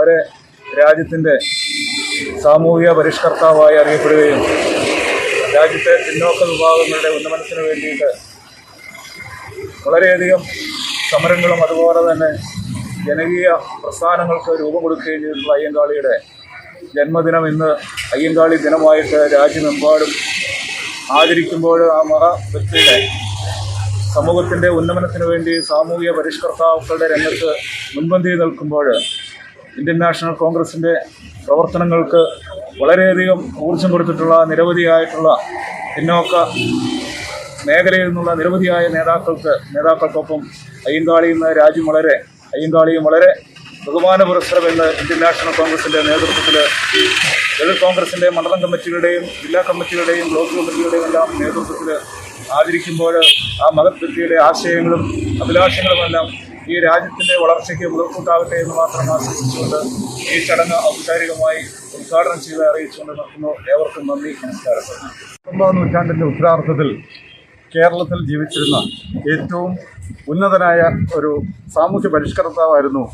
വളരെ രാജ്യത്തിന്റെ സാമൂഹിക പരിഷ്കർത്താവായി അറിയപ്പെടുകയും രാജ്യത്തെ പിന്നോക്ക വിഭാഗങ്ങളുടെ ഉന്നമനത്തിന് വേണ്ടിയിട്ട് വളരെയധികം സമരങ്ങളും അതുപോലെ തന്നെ ജനകീയ പ്രസ്ഥാനങ്ങൾക്ക് രൂപം കൊടുക്കുകയും ചെയ്തിട്ടുള്ള അയ്യങ്കാളിയുടെ ജന്മദിനം ഇന്ന് അയ്യങ്കാളി ദിനമായിട്ട് രാജ്യമെമ്പാടും ആചരിക്കുമ്പോൾ ആ മഹ വ്യക്തിയുടെ സമൂഹത്തിന്റെ ഉന്നമനത്തിന് വേണ്ടി സാമൂഹിക പരിഷ്കർത്താക്കളുടെ രംഗത്ത് മുൻപന്തിയിൽ നിൽക്കുമ്പോൾ ഇന്ത്യൻ നാഷണൽ കോൺഗ്രസിന്റെ പ്രവർത്തനങ്ങൾക്ക് വളരെയധികം ഊർജം കൊടുത്തിട്ടുള്ള നിരവധിയായിട്ടുള്ള പിന്നോക്ക മേഖലയിൽ നിന്നുള്ള നിരവധിയായ നേതാക്കൾക്ക് നേതാക്കൾക്കൊപ്പം അയ്യങ്കാളി എന്ന രാജ്യം വളരെ അയ്യങ്കാളിയും വളരെ ബഹുമാന പുരസ്സരമെന്ന് ഇന്ത്യൻ നാഷണൽ കോൺഗ്രസിന്റെ നേതൃത്വത്തിൽ ദളിത് കോൺഗ്രസിന്റെ മണ്ഡലം കമ്മിറ്റികളുടെയും ജില്ലാ കമ്മിറ്റികളുടെയും ബ്ലോക്ക് കമ്മിറ്റികളുടെയും എല്ലാം നേതൃത്വത്തിൽ ആദരിക്കുമ്പോൾ ആ മഹത് ആശയങ്ങളും അഭിലാഷങ്ങളുമെല്ലാം ഈ രാജ്യത്തിന്റെ വളർച്ചയ്ക്ക് മുതൽക്കൂട്ടാകട്ടെ എന്ന് മാത്രം ആശംസിച്ചുകൊണ്ട് ഈ ചടങ്ങ് ഔപചാരികമായി ഉദ്ഘാടനം ചെയ്ത് അറിയിച്ചുകൊണ്ട് നിർത്തുന്നു. ഏവർക്കും നന്ദി നമസ്കാരം. പത്തൊമ്പതാം നൂറ്റാണ്ടിന്റെ ഉത്തരാർത്ഥത്തിൽ കേരളത്തിൽ ജീവിച്ചിരുന്ന ഏറ്റവും ഉന്നതനായ ഒരു സാമൂഹ്യ പരിഷ്കർത്താവായിരുന്നു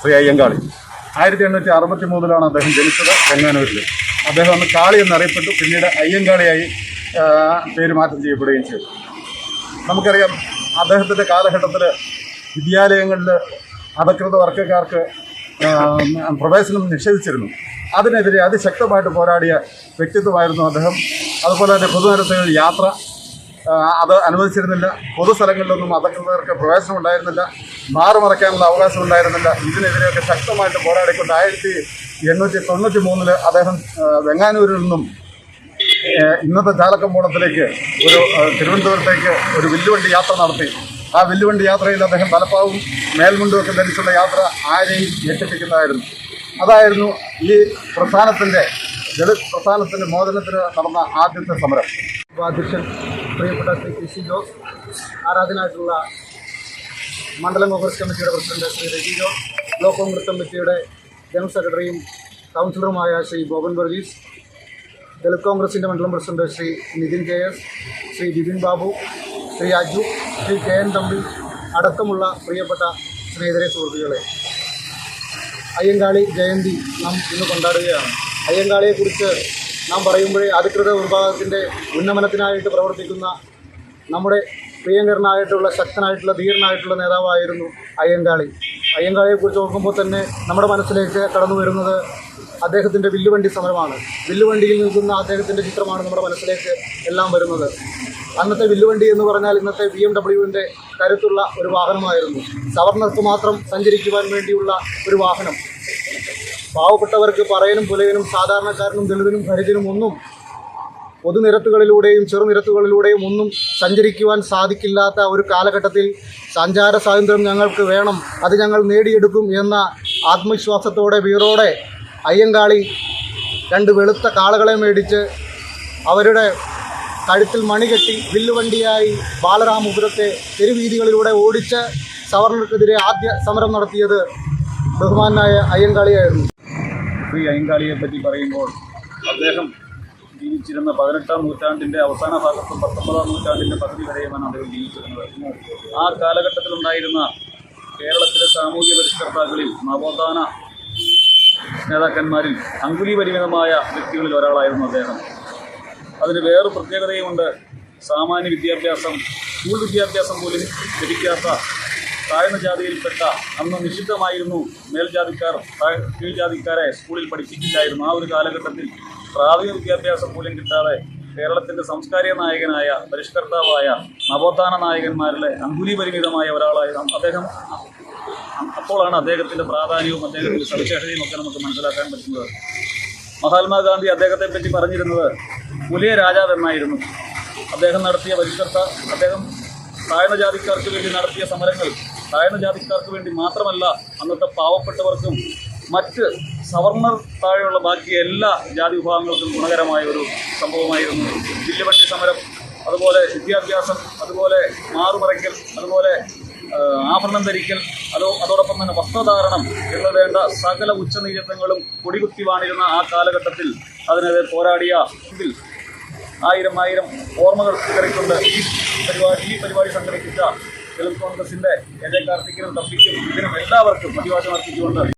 ശ്രീ അയ്യങ്കാളി. ആയിരത്തി എണ്ണൂറ്റി അറുപത്തി മൂന്നിലാണ് അദ്ദേഹം ജനിച്ചത് ചെങ്ങാനൂരിൽ അദ്ദേഹം അന്ന് കാളി എന്നറിയപ്പെട്ടു. പിന്നീട് അയ്യങ്കാളിയായി പേരുമാറ്റം പേര് മാറ്റം ചെയ്യപ്പെടുകയും ചെയ്തു. നമുക്കറിയാം അദ്ദേഹത്തിന്റെ കാലഘട്ടത്തിൽ വിദ്യാലയങ്ങളിൽ അധകൃത വർഗക്കാർക്ക് ആ, പ്രവേശനം നിഷേധിച്ചിരുന്നു. അതിനെതിരെ അതിശക്തമായിട്ട് പോരാടിയ വ്യക്തിത്വമായിരുന്നു അദ്ദേഹം. അതുപോലെ തന്നെ പൊതുനരത്തിൽ യാത്ര അത് അനുവദിച്ചിരുന്നില്ല. പൊതുസ്ഥലങ്ങളിലൊന്നും അധികൃതർക്ക് പ്രവേശനം ഉണ്ടായിരുന്നില്ല മാറി മറയ്ക്കാനുള്ള അവകാശം ഉണ്ടായിരുന്നില്ല ഇതിനെതിരെയൊക്കെ ശക്തമായിട്ട് പോരാടിക്കൊണ്ട് ആയിരത്തി എണ്ണൂറ്റി തൊണ്ണൂറ്റി മൂന്നിൽ അദ്ദേഹം വെങ്ങാനൂരിൽ നിന്നും ഇന്നത്തെ ചാലക്കമ്പോളത്തിലേക്ക് ഒരു തിരുവനന്തപുരത്തേക്ക് ഒരു വില്ലുവണ്ടി യാത്ര നടത്തി. ആ വെല്ലുവണ്ടി യാത്രയിൽ അദ്ദേഹം തലപ്പാവും മേൽമുണ്ടും ഒക്കെ ധരിച്ചുള്ള യാത്ര ആരെയും ഞെട്ടിപ്പിക്കുന്നതായിരുന്നു. അതായിരുന്നു ഈ പ്രസ്ഥാനത്തിന്റെ ദളിത് പ്രസ്ഥാനത്തിന്റെ മോചനത്തിന് നടന്ന ആദ്യത്തെ സമരം. ഉപാധ്യക്ഷൻ പ്രിയപ്പെട്ട ശ്രീ പി സി ജോസ് ആരാധനായിട്ടുള്ള മണ്ഡലം കോൺഗ്രസ് കമ്മിറ്റിയുടെ പ്രസിഡന്റ് ശ്രീ രജി ജോസ് ബ്ലോക്ക് കോൺഗ്രസ് കമ്മിറ്റിയുടെ ജനറൽ സെക്രട്ടറിയും കൗൺസിലറുമായ ശ്രീ ഗോപൻ വർഗീസ് ദളിത് കോൺഗ്രസിന്റെ മണ്ഡലം president Shri Nithin K S Shri Bipin Babu Shri Aju Shri K N Thampi അടക്കമുള്ള പ്രിയപ്പെട്ട സ്നേഹിതരെ സുഹൃത്തുക്കളെ. അയ്യങ്കാളി ജയന്തി നാം ഇന്ന് കൊണ്ടാടുകയാണ്. അയ്യങ്കാളിയെക്കുറിച്ച് നാം പറയുമ്പോഴേ അധികൃത വിഭാഗത്തിന്റെ ഉന്നമനത്തിനായിട്ട് പ്രവർത്തിക്കുന്ന നമ്മുടെ പ്രിയങ്കരനായിട്ടുള്ള ശക്തനായിട്ടുള്ള ധീരനായിട്ടുള്ള നേതാവായിരുന്നു അയ്യങ്കാളി. അയ്യങ്കാളിയെക്കുറിച്ച് ഓർക്കുമ്പോൾ തന്നെ നമ്മുടെ മനസ്സിലേക്ക് കടന്നു വരുന്നത് അദ്ദേഹത്തിന്റെ വില്ലുവണ്ടി സമരമാണ്. വില്ലുവണ്ടിയിൽ നിൽക്കുന്ന അദ്ദേഹത്തിന്റെ ചിത്രമാണ് നമ്മുടെ മനസ്സിലേക്ക് എല്ലാം വരുന്നത്. അന്നത്തെ വില്ലുവണ്ടി എന്ന് പറഞ്ഞാൽ ഇന്നത്തെ ബി എം ഡബ്ല്യുവിന്റെ കരുത്തുള്ള ഒരു വാഹനമായിരുന്നു. സവർണർക്ക് മാത്രം സഞ്ചരിക്കുവാൻ വേണ്ടിയുള്ള ഒരു വാഹനം. പാവപ്പെട്ടവർക്ക് പറയനും പുലയനും സാധാരണക്കാരനും ദളിതനും ഹരിജനും ഒന്നും പൊതുനിരത്തുകളിലൂടെയും ചെറുനിരത്തുകളിലൂടെയും ഒന്നും സഞ്ചരിക്കുവാൻ സാധിക്കില്ലാത്ത ഒരു കാലഘട്ടത്തിൽ സഞ്ചാര സ്വാതന്ത്ര്യം ഞങ്ങൾക്ക് വേണം അത് ഞങ്ങൾ നേടിയെടുക്കും എന്ന ആത്മവിശ്വാസത്തോടെ വീറോടെ അയ്യങ്കാളി രണ്ട് വെളുത്ത കാളകളെ മേടിച്ച് അവരുടെ കഴുത്തിൽ മണികെട്ടി വില്ലുവണ്ടിയായി ബാലരാമപുരത്തെ തെരുവീതികളിലൂടെ ഓടിച്ച് സവർണർക്കെതിരെ ആദ്യ സമരം നടത്തിയത് ബഹുമാനായ അയ്യങ്കാളിയായിരുന്നു. ഈ അയ്യങ്കാളിയെ പറ്റി പറയുമ്പോൾ അദ്ദേഹം ജീവിച്ചിരുന്ന പതിനെട്ടാം നൂറ്റാണ്ടിന്റെ അവസാന ഭാഗത്തും പത്തൊമ്പതാം നൂറ്റാണ്ടിന്റെ പകുതി വരെയുമാണ് അദ്ദേഹം ജീവിച്ചിരുന്നത്. ആ കാലഘട്ടത്തിലുണ്ടായിരുന്ന കേരളത്തിലെ സാമൂഹ്യ പരിഷ്കർത്താക്കളിൽ നവോത്ഥാന നേതാക്കന്മാരിൽ അങ്കുലി പരിമിതമായ വ്യക്തികളിൽ ഒരാളായിരുന്നു അദ്ദേഹം. അതിന് വേറൊരു പ്രത്യേകതയുമുണ്ട് സാമാന്യ വിദ്യാഭ്യാസം സ്കൂൾ വിദ്യാഭ്യാസം പോലും ലഭിക്കാത്ത താഴ്ന്ന ജാതിയിൽപ്പെട്ട അന്ന് നിഷിദ്ധമായിരുന്നു മേൽജാതിക്കാർ കീഴ്ജാതിക്കാരെ സ്കൂളിൽ പഠിപ്പിക്കില്ലായിരുന്നു ആ ഒരു കാലഘട്ടത്തിൽ പ്രാഥമിക വിദ്യാഭ്യാസം പോലും കിട്ടാതെ കേരളത്തിന്റെ സാംസ്കാരിക നായകനായ പരിഷ്കർത്താവായ നവോത്ഥാന നായകന്മാരിലെ അങ്കുലി പരിമിതമായ ഒരാളായിരുന്നു അദ്ദേഹം. അപ്പോഴാണ് അദ്ദേഹത്തിന്റെ പ്രാധാന്യവും അദ്ദേഹത്തിന്റെ സവിശേഷതയും ഒക്കെ നമുക്ക് മനസ്സിലാക്കാൻ പറ്റുന്നത്. മഹാത്മാഗാന്ധി അദ്ദേഹത്തെ പറ്റി പറഞ്ഞിരുന്നത് പുലിയ രാജാവ് എന്നായിരുന്നു അദ്ദേഹം നടത്തിയ പരിഷ്കർത്ത അദ്ദേഹം താഴ്ന്ന ജാതിക്കാർക്ക് വേണ്ടി നടത്തിയ സമരങ്ങൾ താഴ്ന്ന ജാതിക്കാർക്ക് വേണ്ടി മാത്രമല്ല അന്നത്തെ പാവപ്പെട്ടവർക്കും മറ്റ് സവർണർ താഴെയുള്ള ബാക്കി എല്ലാ ജാതി വിഭാഗങ്ങൾക്കും ഗുണകരമായ ഒരു സംഭവമായിരുന്നു. വില്ലുവണ്ടി സമരം അതുപോലെ വിദ്യാഭ്യാസം അതുപോലെ മാറുപറയ്ക്കൽ അതുപോലെ ആഭരണം ധരിക്കൽ അതോ അതോടൊപ്പം തന്നെ വസ്ത്രധാരണം എന്ന് വേണ്ട സകല ഉച്ചനീചത്വങ്ങളും കൊടികുത്തി വാണിരുന്ന ആ കാലഘട്ടത്തിൽ അതിനെതിരെ പോരാടിയ ആയിരം ആയിരം ഓർമ്മകൾ കയറിക്കൊണ്ട് ഈ പരിപാടി ഈ പരിപാടി സംഘടിപ്പിച്ച തെലുങ്ക് കോൺഗ്രസിന്റെ എ കാർത്തിക്കിനും തപ്പിക്കും ഇതിനും എല്ലാവർക്കും അഭിവാദ്യം അർപ്പിച്ചുകൊണ്ട്